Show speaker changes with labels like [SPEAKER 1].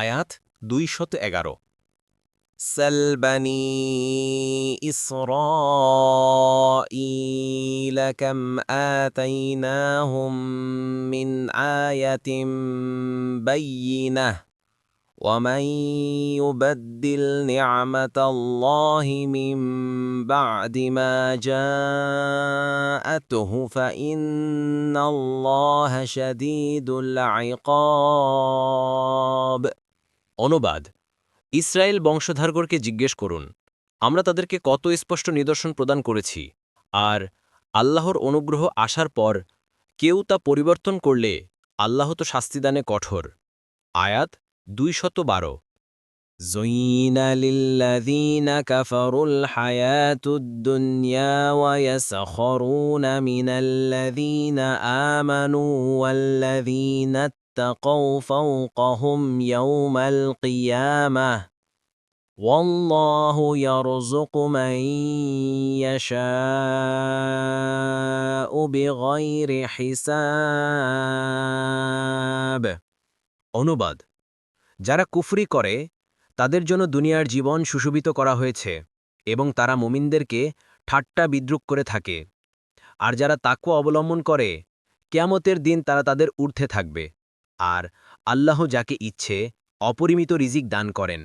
[SPEAKER 1] আয়াত দুইশত এগারো سل بني إسرائيل كم آتيناهم من آية بينة ومن يبدل نعمة الله من بعد ما جاءته فإن الله شديد العقاب অনুবাদ ইসরায়েল বংশধারগরকে জিজ্ঞেস করুন আমরা তাদেরকে কত স্পষ্ট নিদর্শন প্রদান করেছি আর আল্লাহর অনুগ্রহ আসার পর কেউ তা পরিবর্তন করলে আল্লাহ তো শাস্তিদানে কঠোর আয়াত দুইশত বারো زين للذين كفروا الحياة الدنيا ويسخرون من الذين آمنوا والذين اتقوا فوقهم يوم القيامة والله يرزق من يشاء بغير حساب অনুবাদ যারা কুফরি করে তাদের জন্য দুনিয়ার জীবন সুশোভিত করা হয়েছে এবং তারা মুমিনদেরকে ঠাট্টা বিদ্রুপ করে থাকে আর যারা তাকুয়া অবলম্বন করে কেয়ামতের দিন তারা তাদের ঊর্ধ্বে থাকবে আর আল্লাহ যাকে ইচ্ছে অপরিমিত রিজিক দান করেন।